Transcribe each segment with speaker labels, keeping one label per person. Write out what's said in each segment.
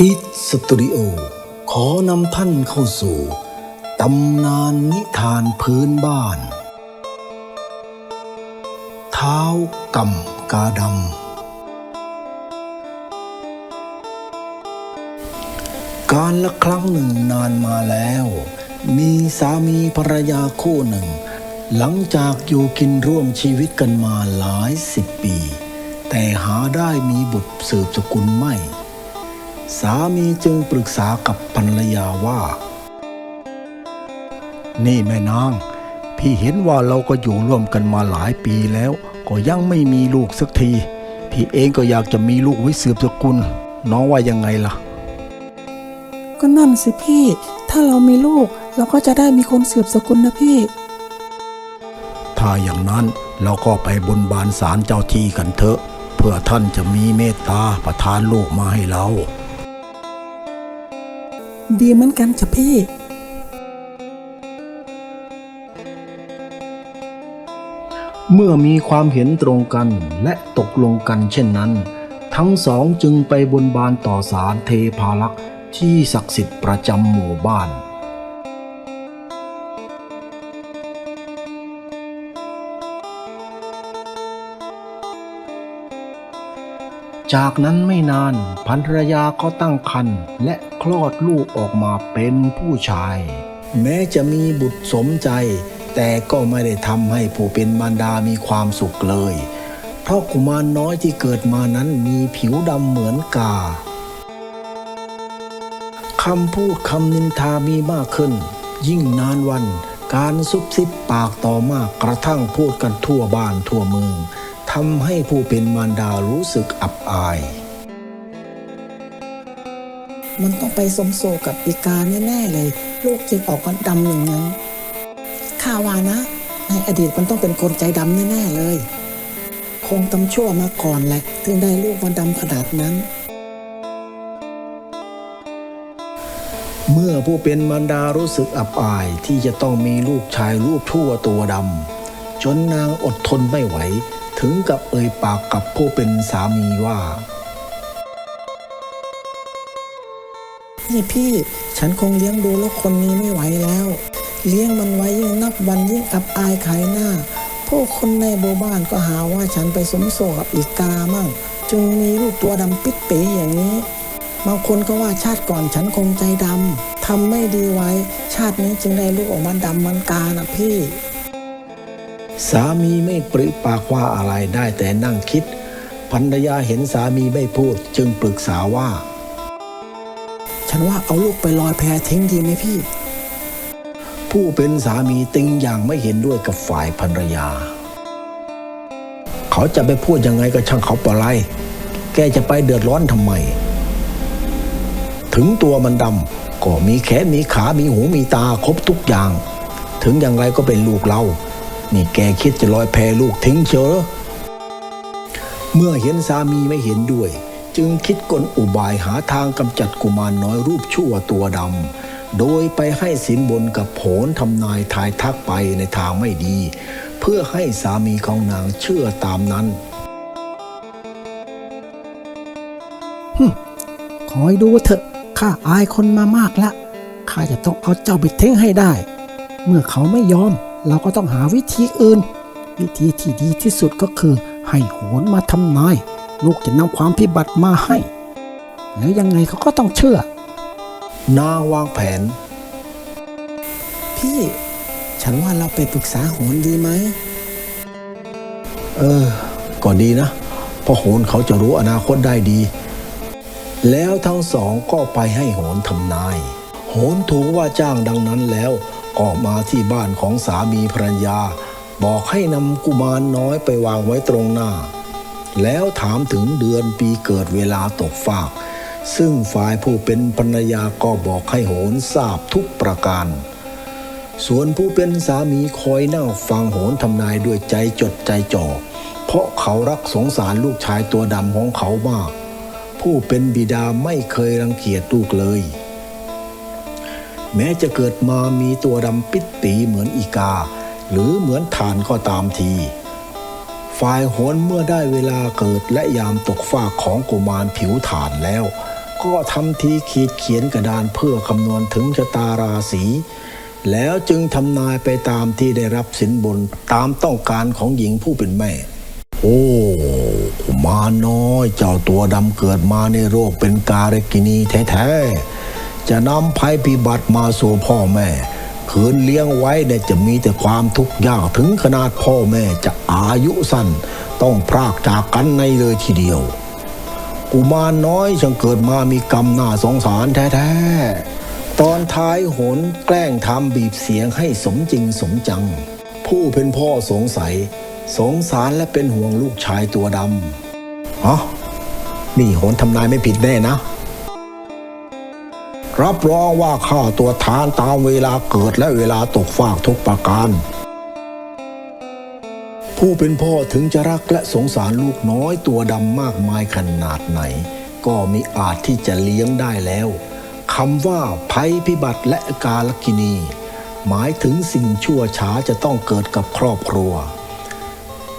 Speaker 1: อีทสตูดิโอขอนำท่านเข้าสู่ตำนานนิทานพื้นบ้าน เท้ากำกาดำ การละครั้งหนึ่งนานมาแล้ว มีสามีภรรยาคู่หนึ่ง หลังจากอยู่กินร่วมชีวิตกันมาหลายสิบปี แต่หาได้มีบุตรสืบสกุลไม่ สามีจึงปรึกษากับภรรยาว่า นี่แม่นาง พี่เห็นว่าเราก็อยู่ร่วมกันมาหลายปีแล้ว ก็ยังไม่มีลูกสักที พี่เองก็อยากจะมีลูกไว้สืบสกุล น้องว่ายังไงล่ะ
Speaker 2: ก็นั่นสิพี่ ถ้าเรามีลูกเราก็จะได้มีคนสืบสกุลนะพี่
Speaker 1: ถ้าอย่างนั้นเราก็ไปบนบานศาลเจ้าที่กันเถอะ เพื่อท่านจะมีเมตตาประทานลูกมาให้เรา
Speaker 2: ดีเหมือนกันจ้ะพี่
Speaker 1: เมื่อมีความเห็นตรงกันและตกลงกันเช่นนั้น ทั้งสองจึงไปบนบานต่อศาลเทพารักษ์ที่ศักดิ์สิทธิ์ประจำหมู่บ้านจากนั้นไม่นานภรรยาก็ตั้งครรภ์และ ลอดลูกออกมาเป็นผู้ชาย แม้จะมีบุตรสมใจ แต่ก็ไม่ได้ทำให้ผู้เป็นมารดามีความสุขเลย เพราะกุมารน้อยที่เกิดมานั้นมีผิวดำเหมือนกาคำพูดคำนินทามีมากขึ้น ยิ่งนานวัน การซุบซิบปากต่อมากกระทั่งพูดกันทั่วบ้านทั่วเมืองทำให้ผู้เป็นมารดารู้สึกอับอาย
Speaker 2: มันต้องไปสมโซกับอีกาแน่ๆเลย ลูกจึงออกมาดำอย่างนั้นข้าวานะ ในอดีตมันต้องเป็นคนใจดำแน่ๆเลย คงตำชั่วมาก่อนแหละถึงได้ลูกมาดำขนาดนั้น
Speaker 1: เมื่อผู้เป็นมารดารู้สึกอับอายที่จะต้องมีลูกชายรูปทั่วตัวดำจนนางอดทนไม่ไหว ถึงกับเอ่ยปากกับผู้เป็นสามีว่า
Speaker 2: พี่ ฉันคงเลี้ยงดูลูกคนนี้ไม่ไหวแล้ว เลี้ยงมันไว้ยิ่งนับวันยิ่งอับอายขายหน้าผู้คนในหมู่บ้านก็หาว่าฉันไปสมโซกับอีกามั่ง จึงมีลูกตัวดำปิดเป๋อย่างนี้บางคนก็ว่าชาติก่อนฉันคงใจดำทำไม่ดีไว้ ชาตินี้จึงได้ลูกออกมาดำมันกานะพี่
Speaker 1: สามีไม่ปริปากว่าอะไรได้แต่นั่งคิดภรรยาเห็นสามีไม่พูดจึงปรึกษาว่า
Speaker 2: ฉันว่าเอาลูกไปลอยแพทิ้งดีไหมพี่
Speaker 1: ผู้เป็นสามีติงอย่างไม่เห็นด้วยกับฝ่ายภรรยา เขาจะไปพูดยังไงก็ช่างเขาปะไรแกจะไปเดือดร้อนทำไม ถึงตัวมันดำก็มีแขนมีขา มีหู มีตา ครบทุกอย่าง ถึงอย่างไรก็เป็นลูกเรา นี่แกคิดจะลอยแพลูกทิ้งเชอเมื่อเห็นสามีไม่เห็นด้วย จึงคิดกลอุบายหาทางกำจัดกุมารน้อยรูปชั่วตัวดำ โดยไปให้สินบนกับโผนทำนายทายทักไปในทางไม่ดี เพื่อให้สามีของนางเชื่อตามนั้น
Speaker 2: ขอให้ดูเถอะข้าอายคนมามากละข้าจะต้องเอาเจ้าไปทิ้งให้ได้ เมื่อเขาไม่ยอม เราก็ต้องหาวิธีอื่น วิธีที่ดีที่สุดก็คือให้โหนมาทำนาย ลูกจะนำความพิบัติมาให้ แล้วยังไงเขาก็ต้องเชื่อ
Speaker 1: นางวางแผน
Speaker 2: พี่ ฉันว่าเราไปปรึกษาโหนดีไหม
Speaker 1: เออ ก็ดีนะ เพราะโหนเขาจะรู้อนาคตได้ดี แล้วทั้งสองก็ไปให้โหนทำนาย โหนถูกว่าจ้างดังนั้นแล้วก็มาที่บ้านของสามีภรรยา บอกให้นำกุมารน้อยไปวางไว้ตรงหน้า แล้วถามถึงเดือนปีเกิดเวลาตกฟาก ซึ่งฝ่ายผู้เป็นภรรยาก็บอกให้โหนทราบทุกประการ ส่วนผู้เป็นสามีคอยนั่งฟังโหนทำนายด้วยใจจดใจจ่อ เพราะเขารักสงสารลูกชายตัวดำของเขามาก ผู้เป็นบิดาไม่เคยรังเกียจลูกเลย แม้จะเกิดมามีตัวดำปิดปีเหมือนอีกา หรือเหมือนฐานก็ตามที ฝ่ายโหนเมื่อได้เวลาเกิดและยามตกฟากของกุมารผิวฐานแล้ว ก็ทำทีขีดเขียนกระดานเพื่อคำนวณถึงชะตาราศีแล้วจึงทำนายไปตามที่ได้รับสินบนตามต้องการของหญิงผู้เป็นแม่ โอ้กุมาน้อย เจ้าตัวดำเกิดมาในโรคเป็นกาเรกินีแท้ๆ จะนำภัยพิบัติมาสู่พ่อแม่ คืนเลี้ยงไว้เนี่ยจะมีแต่ความทุกข์ยากถึงขนาดพ่อแม่จะอายุสั้น ต้องพรากจากกันในเลยทีเดียว กุมารน้อยช่างเกิดมามีกรรมน่าสงสารแท้ๆ ตอนท้ายโหนแกล้งทำบีบเสียงให้สมจริงสมจัง ผู้เป็นพ่อสงสัย สงสารและเป็นห่วงลูกชายตัวดำฮะนี่โหนทำนายไม่ผิดแน่นะ รับรองว่าข้าตัวทานตามเวลาเกิดและเวลาตกฟากทุกประการ ผู้เป็นพ่อถึงจะรักและสงสารลูกน้อยตัวดำมากมายขนาดไหน ก็มิอาจที่จะเลี้ยงได้แล้วคำว่าภัยพิบัติและกาลกินี หมายถึงสิ่งชั่วช้าจะต้องเกิดกับครอบครัว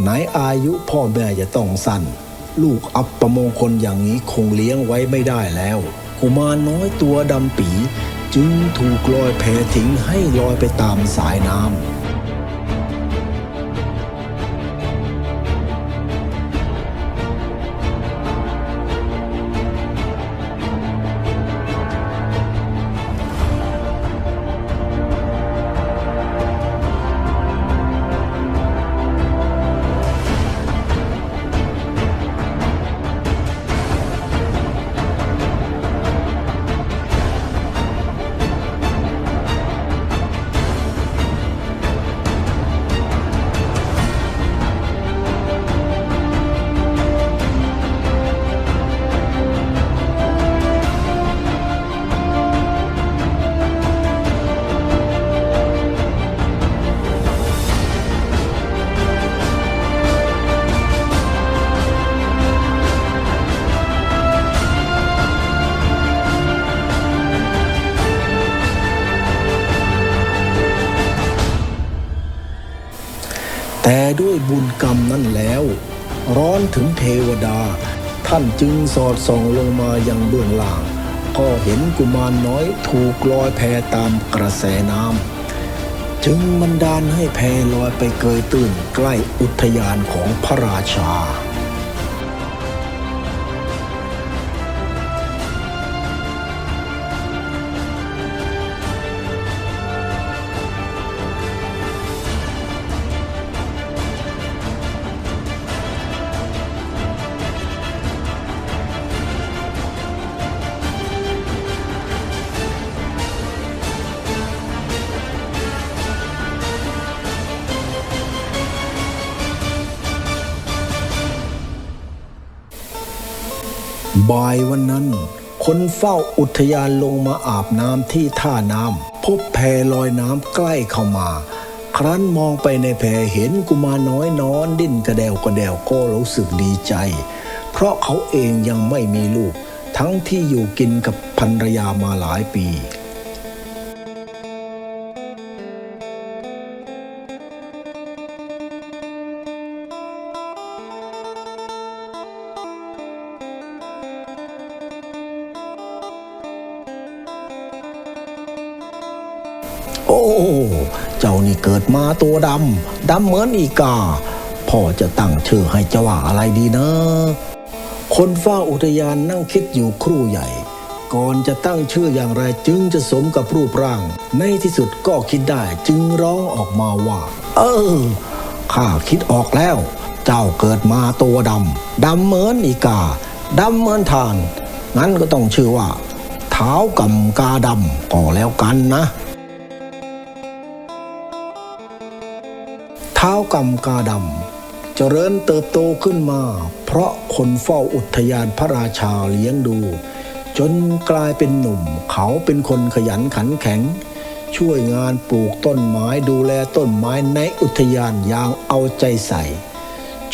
Speaker 1: ไหนอายุพ่อแม่จะต้องสั้น ลูกอับประมงคลอย่างนี้คงเลี้ยงไว้ไม่ได้แล้ว กุมารน้อยตัวดำปี จึงถูกลอยแพทิ้งให้ลอยไปตามสายน้ำ บุญกรรมนั้นแล้ว ร้อนถึงเทวดา ท่านจึงสอดส่องลงมายังเบื้องล่าง ก็เห็นกุมารน้อยถูกลอยแพตามกระแสน้ำจึงบันดาลให้แพลอยไปเกยตื้นใกล้อุทยานของพระราชา บ่ายวันนั้น คนเฝ้าอุทยานลงมาอาบน้ำที่ท่าน้ำพบแพลอยน้ำใกล้เข้ามา ครั้นมองไปในแพเห็นกุมารน้อยนอนดิ้นกระเดวกระเดวก็รู้สึกดีใจ เพราะเขาเองยังไม่มีลูก ทั้งที่อยู่กินกับภรรยามาหลายปี ตัวดำดำเหมือนอีกา พ่อจะตั้งชื่อให้เจ้าว่าอะไรดีนะ คนเฝ้าอุทยานนั่งคิดอยู่ครู่ใหญ่ ก่อนจะตั้งชื่ออย่างไรจึงจะสมกับรูปร่าง ในที่สุดก็คิดได้จึงร้องออกมาว่า เออข้าคิดออกแล้ว เจ้าเกิดมาตัวดำดำเหมือนอีกาดำเหมือนทานงั้นก็ต้องชื่อว่าเท้ากำกาดำก็แล้วกันนะ ท้ากำกาดำเจริญเติบโตขึ้นมา เพราะคนเฝ้าอุทยานพระราชาเลี้ยงดู จนกลายเป็นหนุ่ม เขาเป็นคนขยันขันแข็ง ช่วยงานปลูกต้นไม้ดูแลต้นไม้ในอุทยานอย่างเอาใจใส่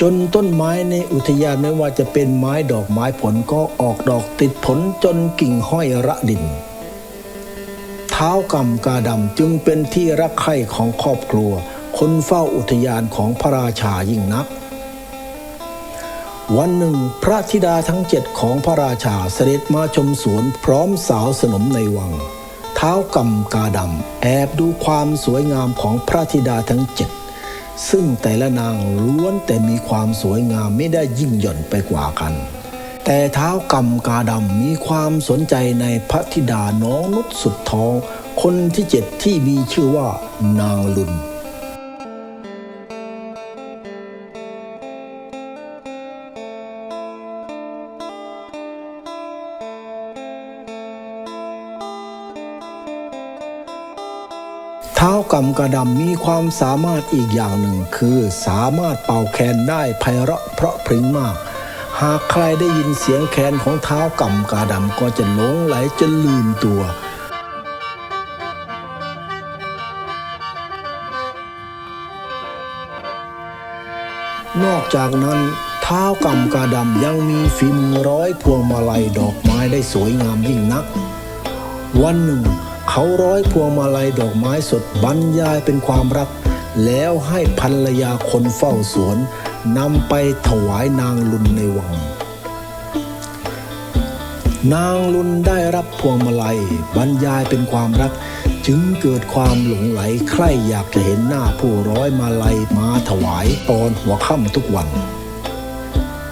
Speaker 1: จนต้นไม้ในอุทยานไม่ว่าจะเป็นไม้ดอกไม้ผลก็ออกดอกติดผลจนกิ่งห้อยระดินเท้ากำกาดำจึงเป็นที่รักใคร่ของครอบครัว คนเฝ้าอุทยานของพระราชายิ่งนัก วันหนึ่งพระธิดาทั้งเจ็ดของพระราชาเสด็จมาชมสวนพร้อมสาวสนมในวัง เท้ากำกาดำแอบดูความสวยงามของพระธิดาทั้งเจ็ดซึ่งแต่ละนางล้วนแต่มีความสวยงามไม่ได้ยิ่งหย่อนไปกว่ากัน แต่เท้ากำกาดำมีความสนใจในพระธิดาน้องนุชสุดท้อง คนที่เจ็ดที่มีชื่อว่านางลุน กำกระดำมีความสามารถอีกอย่างหนึ่ง คือสามารถเป่าแคนได้ไพเราะเพราะพริ้งมาก หากใครได้ยินเสียงแคนของเท้ากำกระดำก็จะหลงไหลจนลืมตัวนอกจากนั้นเท้ากำกาดำยังมีฝีมือร้อยพวงมาลัยดอกไม้ได้สวยงามยิ่งนัก วันหนึ่ง เขาร้อยพวงมาลัยดอกไม้สดบรรยายเป็นความรัก แล้วให้ภรรยาคนเฝ้าสวนนำไปถวายนางลุนในวัง นางลุนได้รับพวงมาลัย บรรยายเป็นความรัก จึงเกิดความหลงไหลใคร่อยากจะเห็นหน้าผู้ร้อยมาลัยมาถวายตอนหัวค่ำทุกวัน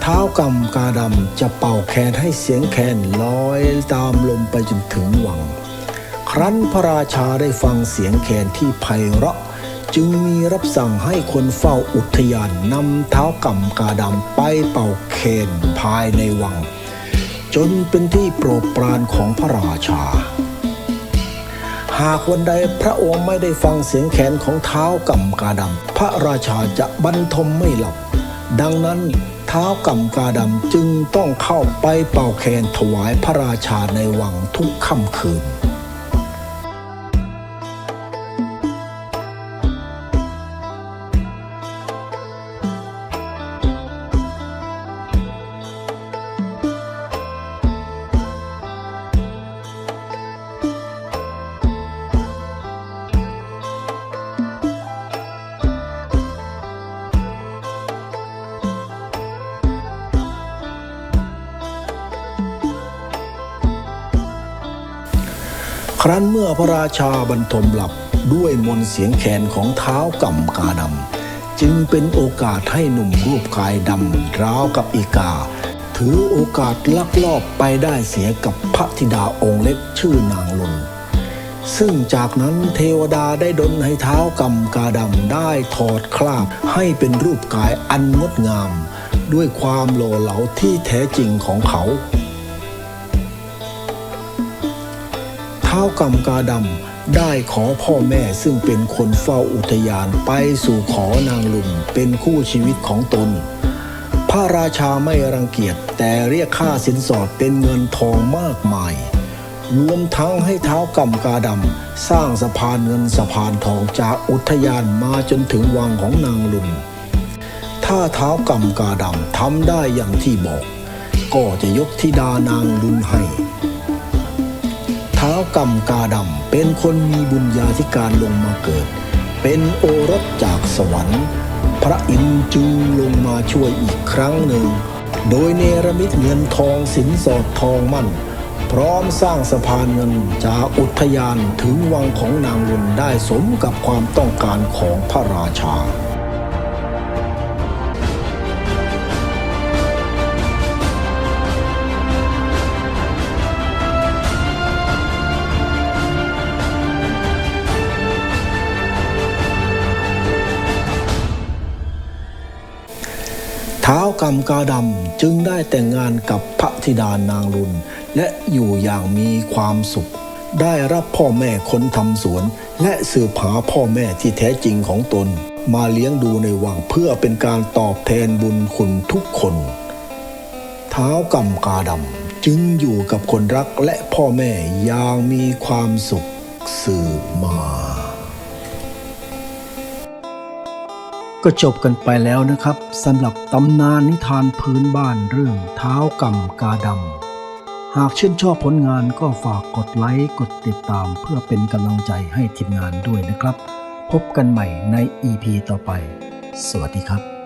Speaker 1: เท้ากำกาดำจะเป่าแคนให้เสียงแคนลอยตามลมไปจนถึงวัง รั้นพระราชาได้ฟังเสียงแคนที่ไพเราะ จึงมีรับสั่งให้คนเฝ้าอุทยานนำเท้ากำกาดำไปเป่าเคนภายในวัง จนเป็นที่โปรดปรานของพระราชา หากวันใดพระองค์ไม่ได้ฟังเสียงแขนของเท้ากำกาดำพระราชาจะบรรทมไม่หลับ ดังนั้นเท้ากำกาดำจึงต้องเข้าไปเป่าแคนถวายพระราชาในวังทุกค่ำคืน รั้นเมื่อพระราชาบรรทมหลับด้วยมนเสียงแคนของเท้ากำกาดำจึงเป็นโอกาสให้หนุ่มรูปกายดำราวกับอีกา ถือโอกาสลักลอบไปได้เสียกับพระธิดาองค์เล็กชื่อนางลุนซึ่งจากนั้นเทวดาได้ดลให้เท้ากำกาดำได้ถอดคราบให้เป็นรูปกายอันงดงาม ด้วยความโหล่เหลาที่แท้จริงของเขา ท้ากำกาดำได้ขอพ่อแม่ซึ่งเป็นคนเฝ้าอุทยานไปสู่ขอนางลุนเป็นคู่ชีวิตของตน พระราชาไม่รังเกียจแต่เรียกค่าสินสอดเป็นเงินทองมากมายรวมทั้งให้เท้ากำกาดำสร้างสะพานเงินสะพานทองจากอุทยานมาจนถึงวังของนางลุนถ้าเท้ากำกาดำทำได้อย่างที่บอก ก็จะยกธิดานางลุนให้ ท้ากำกาดำเป็นคนมีบุญญาธิการลงมาเกิด เป็นโอรสจากสวรรค์ พระอินทร์จึงลงมาช่วยอีกครั้งหนึ่ง โดยเนรมิตเงินทองสินสอดทองมั่น พร้อมสร้างสะพานเงินจากอุทยานถึงวังของนางลุนได้สมกับความต้องการของพระราชา ท้ากำกาดำจึงได้แต่งงานกับพระธิดานางรุนและอยู่อย่างมีความสุข ได้รับพ่อแม่คนทำสวน และสืบหาพ่อแม่ที่แท้จริงของตน มาเลี้ยงดูในวังเพื่อเป็นการตอบแทนบุญคุณทุกคนเท้ากำกาดำจึงอยู่กับคนรักและพ่อแม่อย่างมีความสุขสืบมา ก็จบกันไปแล้วนะครับสำหรับตำนานนิทานพื้นบ้านเรื่องเท้ากำกาดำ หากชื่นชอบผลงานก็ฝากกดไลค์กดติดตามเพื่อเป็นกำลังใจให้ทีมงานด้วยนะครับ พบกันใหม่ใน EP ต่อไป สวัสดีครับ